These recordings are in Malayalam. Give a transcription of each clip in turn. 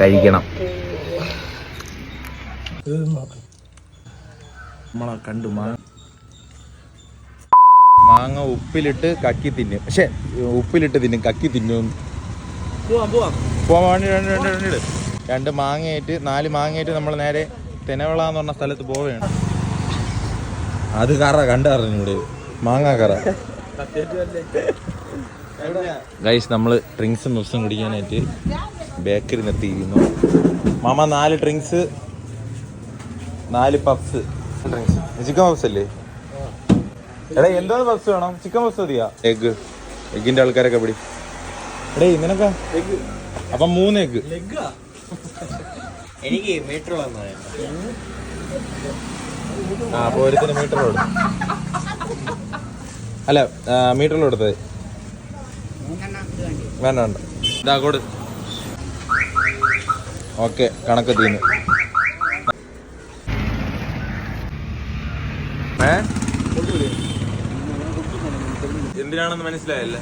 കഴിക്കണം. നമ്മളെ കണ്ടു മാങ്ങ മാങ്ങ ഉപ്പിലിട്ട് കക്കി തിന്നും. പക്ഷെ ഉപ്പിലിട്ട് തിന്നും കക്കി തിന്നും. രണ്ട് രണ്ട് രണ്ട് ഇട്. രണ്ട് മാങ്ങയായിട്ട് നാല് മാങ്ങയായിട്ട് നമ്മൾ നേരെ തെനവിള എന്ന് പറഞ്ഞ സ്ഥലത്ത് പോവുകയാണ്. അത് കറ കണ്ടറിഞ്ഞൂടെ മാങ്ങ കറ. ഗൈസ് നമ്മൾ ഡ്രിങ്ക്സും ദിവസം കുടിക്കാനായിട്ട് ബേക്കറി നിർത്തിയിരിക്കുന്നു. മാമ നാല് ഡ്രിങ്ക്സ് നാല് പഫ്സ്. ഡ്രിങ്ക്സ് ചിക്കൻ പഫ്സ് അല്ലേ? എടാ എന്താണ് പഫ്സ് വേണം? ചിക്കൻ പഫ്സ് മതിയാ. എഗ് എഗിന്റെ ആൾക്കാരൊക്കെ പിടി. എടേ ഇങ്ങനൊക്കെ അപ്പൊ മൂന്ന് എഗ് എനിക്ക് മീറ്റർ ആ അപ്പൊ ഒരുത്തിന് മീറ്ററിലോട് അല്ല മീറ്ററിൽ കൊടുത്തത് വേണ്ട വേണ്ട. ഇതാ കൊടു. ഓക്കെ കണക്ക് തീർന്നു. ഏ? എന്തിനാണെന്ന് മനസ്സിലായല്ലേ.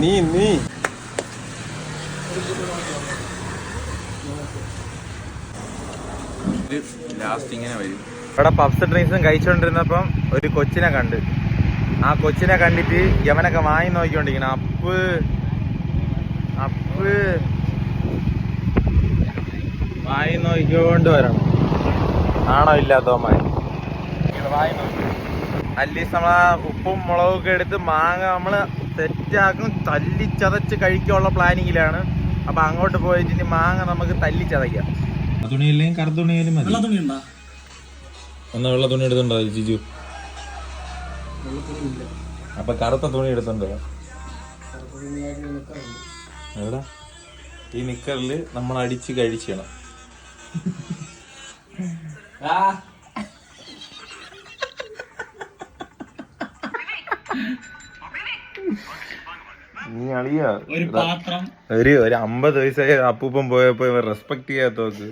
നീ നീ. ലാസ്റ്റ് ഇങ്ങനെ വരും. ഇവിടെ പബ്സ് ഡ്രിങ്ക്സും കഴിച്ചോണ്ടിരുന്നപ്പം ഒരു കൊച്ചിനെ കണ്ട്. ആ കൊച്ചിനെ കണ്ടിട്ട് യവനൊക്കെ വാങ്ങി നോക്കിക്കൊണ്ടിരിക്കണം അപ്പ്. അപ്പ്. വായി നോക്കിക്കൊണ്ട് വരണം. ആണോ ഇല്ലാത്തവന്മാർ വായി നോക്കി. അറ്റ്ലീസ്റ്റ് നമ്മളെ ഉപ്പും മുളകൊക്കെ എടുത്ത് മാങ്ങ നമ്മൾ തെറ്റാക്കും തല്ലി ചതച്ച് കഴിക്കാനുള്ള പ്ലാനിങ്ങിലാണ്. അപ്പൊ അങ്ങോട്ട് പോയിട്ട് ഇനി മാങ്ങ നമുക്ക് തല്ലി ചതയ്ക്കാം തുണിയില്ലെങ്കിൽ കറുത്ത തുണിയിലും മതി ഒന്ന് വെള്ള തുണി എടുത്തുണ്ടോ ജിജു? അപ്പൊ കറുത്ത തുണി എടുത്തുണ്ടോ എവിടെ ഈ നിക്കറിൽ നമ്മൾ അടിച്ച് കഴിച്ചണം. നീ അളിയാ. ഒരു പാത്രം. ഒരു അമ്പത് വയസ്സായ അപ്പൂപ്പൻ പോയപ്പോ റെസ്പെക്ട് ചെയ്യാത്തോക്ക്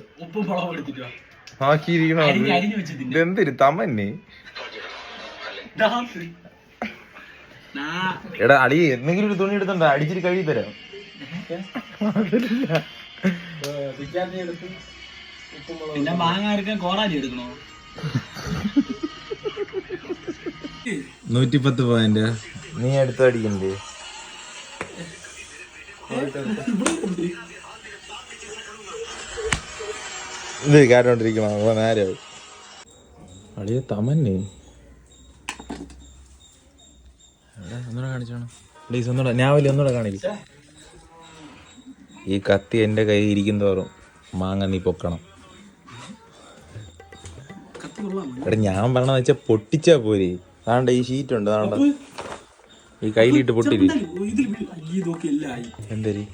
അരിഞ്ഞ് വെച്ചിട്ടുണ്ട് ഇതെന്തൊരു തമന്നെ. എടാ അളി എന്തെങ്കിലും ഒരു തുണി എടുത്തുണ്ടോ അടിച്ചിട്ട് കഴുകി തരാം. പിന്നെ മാങ്ങ അരക്കാൻ കോറാലി എടുക്കണോ? നൂറ്റിപ്പത്ത് പോയിന്റ് നീ എടുത്ത് അടിക്കണ്ടേ? ഇത് കേട്ടോണ്ടിരിക്കണം അപ്പൊ നേരെ അളിയ തമന്നെ. എടാ, ഒന്നൂടെ കാണിച്ചോണം. പ്ലീസ് ഒന്നൂടെ ഞാൻ വലിയ ഒന്നൂടെ കാണില്ല ഈ കത്തി എന്റെ കയ്യിൽ ഇരിക്കും തോറും മാങ്ങ നീ പൊക്കണം. എടാ ഞാൻ പറഞ്ഞ വെച്ചാൽ പൊട്ടിച്ചാ പോരെ. താണ്ട ഈ ഷീറ്റ് ഉണ്ട് താണ്ട ഈ കയ്യിലിട്ട് പൊട്ടിരി എന്തരി?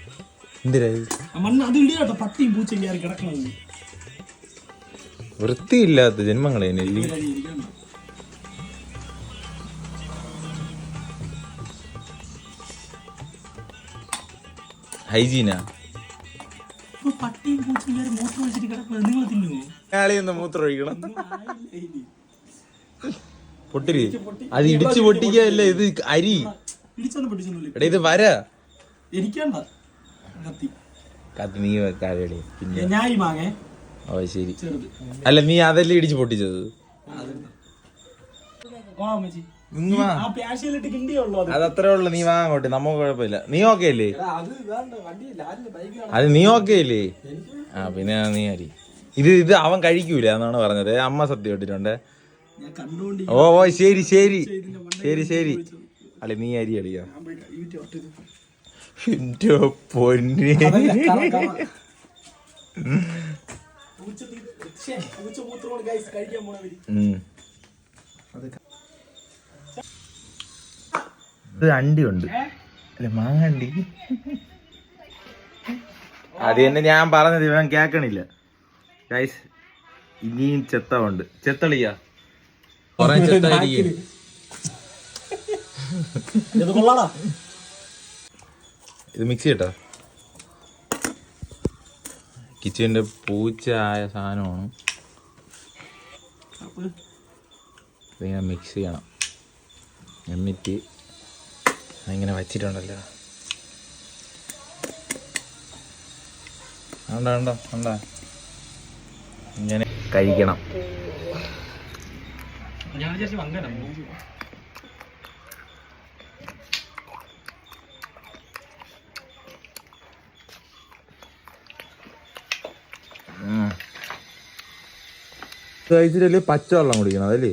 വൃത്തിയില്ലാത്ത ജന്മങ്ങളെ നെല്ലി ഹൈജീനാ? ഇപ്പൊ പട്ടിയും പൂച്ചയും കയറി മൂത്രം ഒഴിച്ചിട്ട് കിടക്കുന്നത് നിങ്ങൾ തിന്നുമോ ഞാളിയൊന്ന് മൂത്രം ഒഴിക്കണം. പൊട്ടിരി. അത് ഇടിച്ചു പൊട്ടിക്കല്ല ഇത് അരി? ഇടിച്ചൊന്നും എടാ ഇത് വര. എനിക്കണ്ട കത്തി. കത്തി നീ വെക്കാതെ പിന്നെ? ഞാൻ ഈ മാങ്ങേ. ഓ ശരി. അല്ല നീ അതല്ലേ ഇടിച്ചു പൊട്ടിച്ചത്? അതെന്താ? അമ്മച്ചി. ഇങ്ങ് വാ. ആ പ്യാശയിലിട്ട് കിണ്ടിയുള്ളൂ അത് അത്. അത്രേ ഉള്ളു നീ വാ അങ്ങോട്ട്. നമുക്ക് കുഴപ്പമില്ല. നീ ഓക്കെ അല്ലേ അത് നീ ഓക്കെ അല്ലേ ആ പിന്നെ നീ അരി. ഇത് ഇത് അവൻ കഴിക്കൂല എന്നാണ് പറഞ്ഞത്. അമ്മ സത്യം ഇട്ടിട്ടുണ്ട്. ഓ ഓ ശരി ശരി. ശരി ശരി. അല്ലെ നീ അരി ഇത്. എന്റെ പൊന്നി. ഉം. ഇത് അണ്ടി ഉണ്ട് അല്ല മാങ്ങണ്ടി. അത് തന്നെ ഞാൻ പറഞ്ഞത് ഇവൻ കേക്കണില്ല. ഗൈസ് ഇനിയും ചെത്തമുണ്ട് ചെത്തളിയാ. കൊറേ ചെത്തായിരിക്കും ഇത് കൊള്ളാടാ. ഇത് മിക്സ് ചെയ്യട്ടോ. കിച്ചന്റെ പൂച്ച ആയ സാധനമാണ്. ഇതിങ്ങനെ മിക്സ് ചെയ്യണം. എന്നിട്ട് അതിങ്ങനെ വച്ചിട്ടുണ്ടല്ലോ. കണ്ട കണ്ട കണ്ട ഇങ്ങനെ കഴിക്കണം. പച്ചവെള്ളം കുടിക്കണം അതല്ലേ?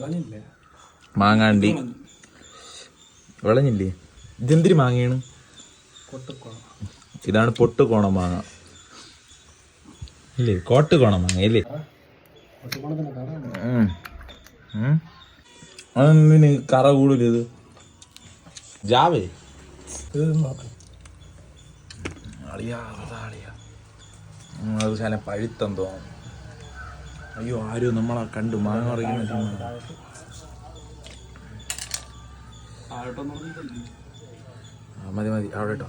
കളിയില്ലേ മാങ്ങാണ്ടി. വിളഞ്ഞില്ലേ ഇതെന്തിരി മാങ്ങയാണ്? ഇതാണ് പൊട്ടുകോണം മാങ്ങ. ഇല്ലേ? കോട്ടുകോണം മാങ്ങ ഇല്ലേ. അതെന്തിന് കറ കൂടുതൽ ഇത്? ജാവേ? ഇത് നോക്കാം. അളിയാ ഉം, അത് ശാലം പഴുത്തം തോന്നുന്നു അയ്യോ ആരും നമ്മളെ കണ്ടു മാങ്ങ പറിക്കുന്ന മതി മതി അവിടെ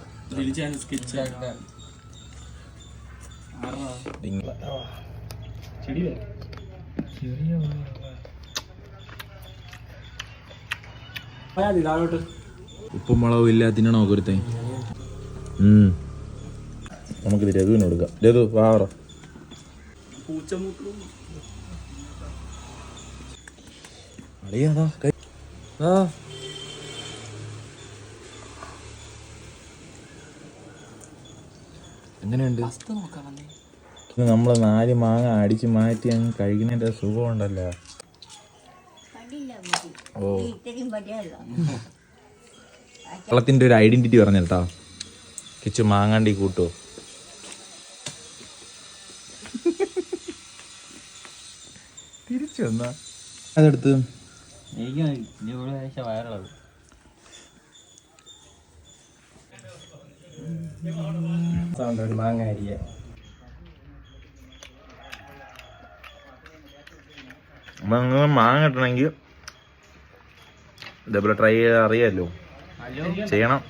ഉപ്പും മുളകും ഇല്ല തിന്നണോ ഒരുത്തൻ നമുക്കിത് രഘുവിന് കൊടുക്കാം. രഘു വാറ പൂച്ചമൂക്കളും. അളിയാ കൈ ആ. എങ്ങനെയുണ്ട്? ഇത് നമ്മൾ നാല് മാങ്ങ അടിച്ച് മാറ്റി അങ്ങ് കഴിക്കുന്നതിന്റെ സുഖം ഉണ്ടല്ലോ ഓ. കേരളത്തിന്റെ ഒരു ഐഡന്റിറ്റി പറഞ്ഞു കേട്ടോ കിച്ചു മാങ്ങാണ്ടി കൂട്ടോ. അതെടുത്ത്. ഒരു മാങ്ങ അരിയ. മാങ്ങ കിട്ടണമെങ്കിൽ ഇതേപോലെ ട്രൈ ചെയ്ത് അറിയാമല്ലോ ചെയ്യണം.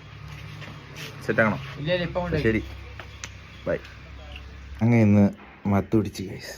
സെറ്റാക്കണം ഇല്ല ഇപ്പൊ ശരി. ബൈ അങ്ങനെ ഇന്ന് മത്ത് പിടിച്ച് ഗൈസ്